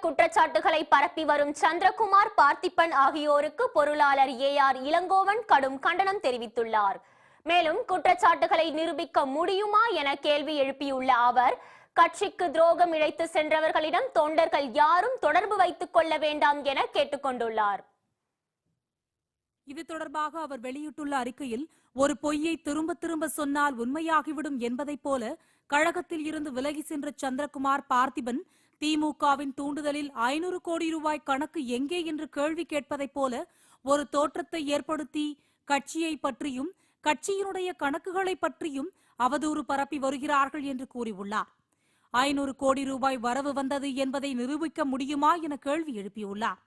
குற்றச்சாட்டுகளை பரப்பி வரும் சந்திரகுமார் பார்த்திபன் ஆகியோருக்கு பொருளாளர் ஏ ஆர் இளங்கோவன் கடும் கண்டனம் தெரிவித்துள்ளார். மேலும் குற்றச்சாட்டுகளை நிரூபிக்க முடியுமா என கேள்வி எழுப்பியுள்ள அவர் கட்சிக்கு துரோகம் இழைத்து சென்றவர்களிடம் தொண்டர்கள் யாரும் தொடர்பு வைத்துக் கொள்ள வேண்டாம் என கேட்டுக்கொண்டுள்ளார் இது தொடர்பாக அவர் வெளியிட்டுள்ள அறிக்கையில் ஒரு பொய்யை திரும்ப திரும்ப சொன்னால் உண்மையாகிவிடும் என்பதைப் போல கழகத்தில் இருந்து விலகி சென்ற சந்திரகுமார் பார்த்திபன் திமுகவின் தூண்டுதலில் ஐநூறு கோடி ரூபாய் கணக்கு எங்கே என்று கேள்வி கேட்பதைப் போல ஒரு தோற்றத்தை ஏற்படுத்தி கட்சியை பற்றியும் கட்சியினுடைய கணக்குகளை பற்றியும் அவதூறு பரப்பி வருகிறார்கள் என்று கூறியுள்ளார். ஐநூறு கோடி ரூபாய் வரவு வந்தது என்பதை நிரூபிக்க முடியுமா என கேள்வி எழுப்பியுள்ளார்.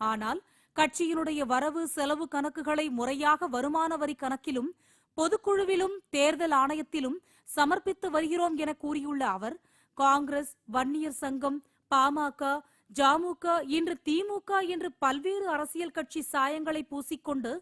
ஆனால் கட்சியினுடைய வரவு செலவு கணக்குகளை முறையாக வருமான வரி கணக்கிலும் பொதுக்குழுவிலும் தேர்தல் ஆணையத்திலும் சமர்ப்பித்து வருகிறோம் என கூறியுள்ள அவர் காங்கிரஸ் வன்னியர் சங்கம் பாமக ஜாமுக இன்று திமுக என்று பல்வேறு அரசியல் கட்சி சாயங்களை பூசிக்கொண்டு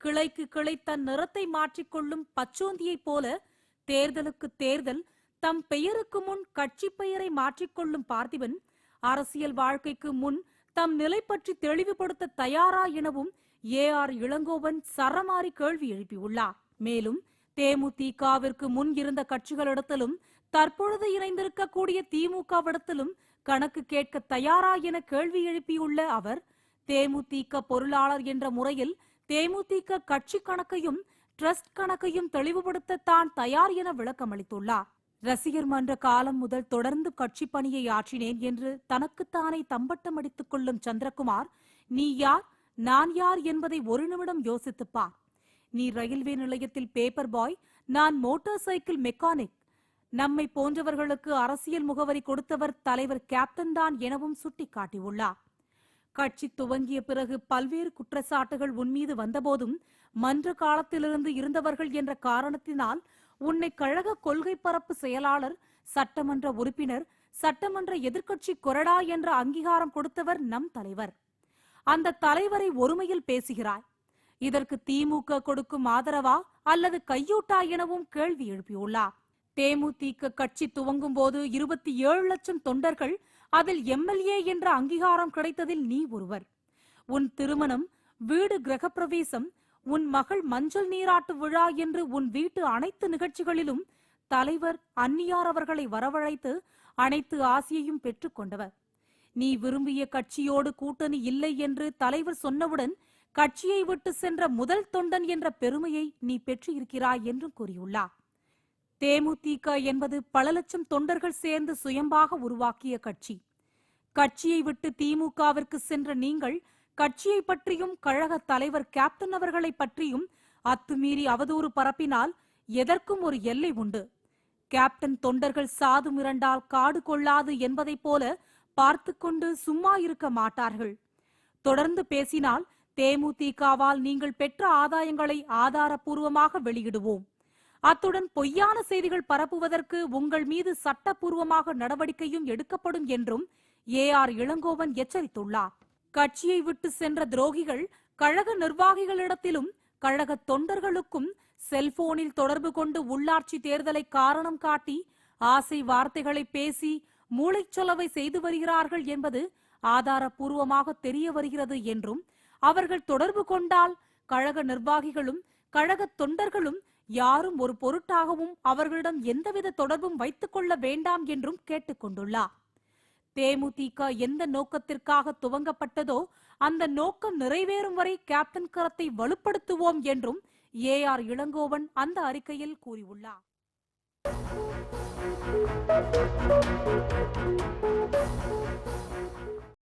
கிளைக்கு கிளை தன் நிறத்தை மாற்றிக்கொள்ளும் பச்சோந்தியைப் போல தேர்தலுக்கு தேர்தல் தம் பெயருக்கு முன் கட்சி பெயரை மாற்றிக்கொள்ளும் பார்த்திபன் அரசியல் வாழ்க்கைக்கு முன் தம் நிலை பற்றி தெளிவுபடுத்த தயாரா எனவும் ஏ ஆர் இளங்கோவன் சரமாரி கேள்வி எழுப்பியுள்ளார். மேலும் தேமுதிகவிற்கு முன் இருந்த கட்சிகளிடத்திலும் தற்பொழுது இணைந்திருக்கக்கூடிய திமுகவிடத்திலும் கணக்கு கேட்க தயாரா என கேள்வி எழுப்பியுள்ள அவர் தேமுதிக பொருளாளர் என்ற முறையில் தேமுதிக கட்சி கணக்கையும் ட்ரஸ்ட் கணக்கையும் தெளிவுபடுத்த தான் தயார் என விளக்கமளித்துள்ளார் ரசிகர் மன்ற காலம் முதல் தொடர்ந்து கட்சி பணியை ஆற்றினேன் என்று தனக்குத்தானே தம்பட்டம் அடித்துக் கொள்ளும் சந்திரகுமார் நீ யார்? நான் யார்? என்பதை ஒரு நிமிடம் யோசித்துப்பார் நீ ரயில்வே நிலையத்தில் பேப்பர் பாய் நான் மோட்டார் சைக்கிள் மெக்கானிக். நம்மை போன்றவர்களுக்கு அரசியல் முகவரி கொடுத்தவர் தலைவர் கேப்டன் தான் எனவும் சுட்டிக்காட்டியுள்ளார். கட்சி துவங்கிய பிறகு பல்வேறு குற்றச்சாட்டுகள் உன்மீது வந்தபோதும் மன்ற காலத்திலிருந்து இருந்தவர்கள் என்ற காரணத்தினால் உன்னை கழக கொள்கை பரப்பு செயலாளர் சட்டமன்ற உறுப்பினர் சட்டமன்ற எதிர்க்கட்சி கொறடா என்ற அங்கீகாரம் கொடுத்தவர் நம் தலைவர். அந்த தலைவரை ஒருமையில் பேசுகிறாய். இதற்கு திமுக கொடுக்கும் ஆதரவா அல்லது கையூட்டா எனவும் கேள்வி எழுப்பியுள்ளார். தேமுதிக கட்சி துவங்கும் போது இருபத்தி ஏழு லட்சம் தொண்டர்கள் அதில் எம்எல்ஏ என்ற அங்கீகாரம் கிடைத்ததில் நீ ஒருவர். உன் திருமணம் வீடு கிரகப்பிரவேசம் உன் மகள் மஞ்சள் நீராட்டு விழா என்று உன் வீட்டு அனைத்து நிகழ்ச்சிகளிலும் தலைவர் அந்நியார் அவர்களை வரவழைத்து அனைத்து ஆசையையும் பெற்றுக்கொண்டவர் நீ விரும்பிய கட்சியோடு கூட்டணி இல்லை என்று தலைவர் சொன்னவுடன் கட்சியை விட்டு சென்ற முதல் தொண்டன் என்ற பெருமையை நீ பெற்றிருக்கிறாய் என்றும் கூறியுள்ளார். தேமுதிக என்பது பல லட்சம் தொண்டர்கள் சேர்ந்து சுயம்பாக உருவாக்கிய கட்சி. கட்சியை விட்டு திமுகவிற்கு சென்ற நீங்கள் கட்சியை பற்றியும் கழக தலைவர் கேப்டன் அவர்களை பற்றியும் அத்துமீறி அவதூறு பரப்பினால் எதற்கும் ஒரு எல்லை உண்டு. கேப்டன் தொண்டர்கள் சாது மிரண்டால் காடு கொள்ளாது என்பதைப் போல பார்த்து கொண்டு சும்மா இருக்க மாட்டார்கள். தொடர்ந்து பேசினால் தேமுதிகவால் நீங்கள் பெற்ற ஆதாயங்களை ஆதாரப்பூர்வமாக வெளியிடுவோம். அத்துடன் பொய்யான செய்திகள் பரப்புவதற்கு உங்கள் மீது சட்டப்பூர்வமாக நடவடிக்கையும் எடுக்கப்படும் என்றும் ஏ ஆர் இளங்கோவன் எச்சரித்துள்ளார். கட்சியை விட்டு சென்ற துரோகிகள் கழக நிர்வாகிகளிடத்திலும் கழக தொண்டர்களுக்கும் செல்போனில் தொடர்பு கொண்டு உள்ளாட்சி தேர்தலை காரணம் காட்டி ஆசை வார்த்தைகளை பேசி மூளைச்சொலவை செய்து வருகிறார்கள் என்பது ஆதாரப்பூர்வமாக தெரிய வருகிறது என்றும் அவர்கள் தொடர்பு கொண்டால் கழக நிர்வாகிகளும் கழக தொண்டர்களும் யாரும் ஒரு பொருட்டாகவும் அவர்களிடம் எந்தவித தொடர்பும் வைத்துக் கொள்ள வேண்டாம் என்றும் கேட்டுக்கொண்டுள்ளார் தேமுதிக எந்த நோக்கத்திற்காக துவங்கப்பட்டதோ அந்த நோக்கம் நிறைவேறும் வரை கேப்டன் கரத்தை வலுப்படுத்துவோம் என்றும் ஏ ஆர் இளங்கோவன் அந்த அறிக்கையில் கூறியுள்ளார்